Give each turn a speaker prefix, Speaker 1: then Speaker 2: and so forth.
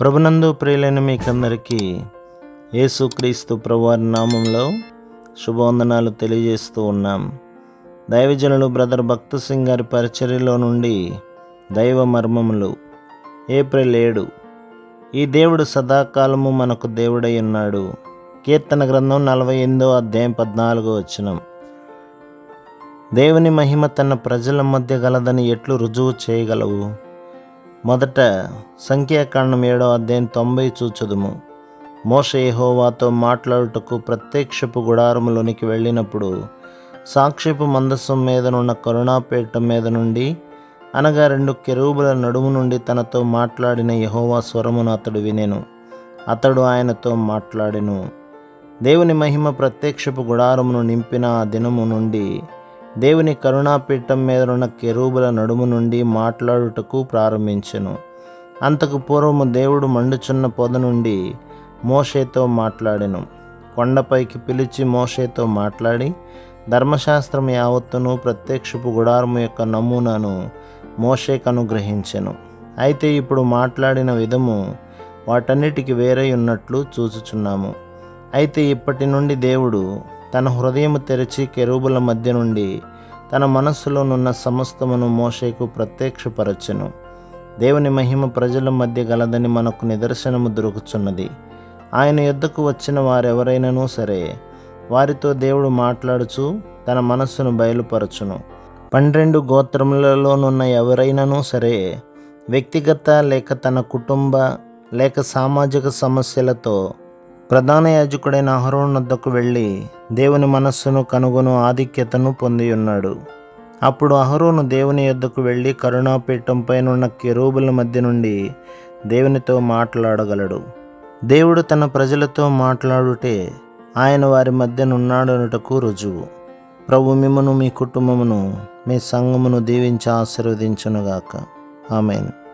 Speaker 1: ప్రభునందు ప్రియులైన మీకందరికీ యేసుక్రీస్తు ప్రభువారి నామంలో శుభవందనాలు తెలియజేస్తూ ఉన్నాం. దైవజనులు బ్రదర్ భక్త సింగ్ గారి పరిచర్యలో నుండి దైవ మర్మములు ఏప్రిల్ ఏడు. ఈ దేవుడు సదాకాలము మనకు దేవుడై ఉన్నాడు. కీర్తన గ్రంథం నలభై ఎనిమిదో అధ్యాయం పద్నాలుగో వచనం. దేవుని మహిమ తన ప్రజల మధ్య గలదని ఎట్లు రుజువు చేయగలవు? మొదట సంఖ్యాకాండం ఏడో అధ్యాయం తొంభై చూచదుము. మోష యహోవాతో మాట్లాడుటకు ప్రత్యక్షపు గుడారములోనికి వెళ్ళినప్పుడు సాక్షిపు మందస్సం మీదనున్న కరుణాపేట మీద నుండి అనగా రెండు కెరూబుల నడుము నుండి తనతో మాట్లాడిన యహోవా స్వరమును అతడు వినెను. అతడు ఆయనతో మాట్లాడెను. దేవుని మహిమ ప్రత్యక్షపు గుడారమును నింపిన ఆ దినము నుండి దేవుని కరుణాపీఠం ఉన్న కెరూబుల నడుము నుండి మాట్లాడుటకు ప్రారంభించెను. అంతకు పూర్వము దేవుడు మండుచున్న పొద నుండి మోషేతో మాట్లాడెను. కొండపైకి పిలిచి మోషేతో మాట్లాడి ధర్మశాస్త్రం యావత్తును ప్రత్యక్షపు గుడారము యొక్క నమూనాను మోషేకు అనుగ్రహించెను అయితే ఇప్పుడు మాట్లాడిన విధము వాటన్నిటికి వేరై ఉన్నట్లు చూచుచున్నాము. అయితే ఇప్పటి నుండి దేవుడు తన హృదయము తెరిచి కెరూబుల మధ్య నుండి తన మనస్సులోనున్న సమస్తమును మోషేకు ప్రత్యక్షపరచెను. దేవుని మహిమ ప్రజల మధ్య గలదని మనకు నిదర్శనము దొరుకుచున్నది. ఆయన యుద్ధకు వచ్చిన వారెవరైనను సరే వారితో దేవుడు మాట్లాడుచు తన మనస్సును బయలుపరచును. పన్నెండు గోత్రములలోనున్న ఎవరైనను సరే వ్యక్తిగత లేక తన కుటుంబ లేక సామాజిక సమస్యలతో ప్రధాన యాజకుడైన అహరోన్ వద్దకు వెళ్ళి దేవుని మనస్సును కనుగొను ఆధిక్యతను పొంది ఉన్నాడు అప్పుడు అహరోను దేవుని యొద్దకు వెళ్ళి కరుణాపీఠం పైనున్న కెరూబుల మధ్య నుండి దేవునితో మాట్లాడగలడు. దేవుడు తన ప్రజలతో మాట్లాడుటే ఆయన వారి మధ్యనున్నాడనుటకు రుజువు. ప్రభు మిమ్మను మీ కుటుంబమును మీ సంఘమును దీవించి ఆశీర్వదించునుగాక. ఆమెను.